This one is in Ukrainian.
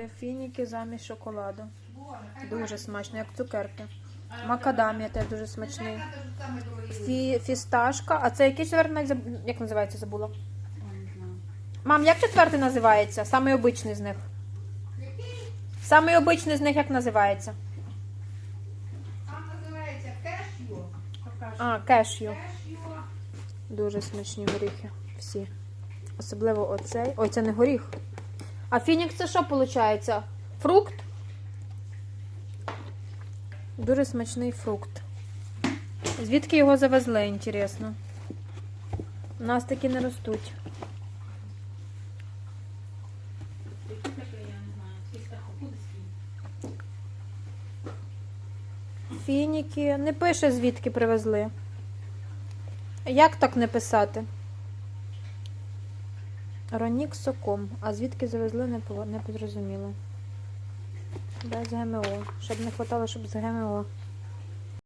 Це фініки замість шоколаду. Дуже смачно, як цукерки. Макадамія теж дуже смачний. Фі, фісташка. А це який четвертий як називається, забула? Мам, як четвертий називається? Самий обичний з них. Самий обичний з них як називається? Там називається кешю. А, кешю. Кешю. Дуже смачні горіхи. Всі. Особливо оцей. Ой, це не горіх. А фінік це що виходить? Фрукт? Дуже смачний фрукт. Звідки його завезли, інтересно? У нас такі не ростуть. Фініки. Не пише, звідки привезли. Як так не писати? Ронік соком. А звідки завезли, не, зрозуміло. Без ГМО. Щоб не хватало, щоб з ГМО.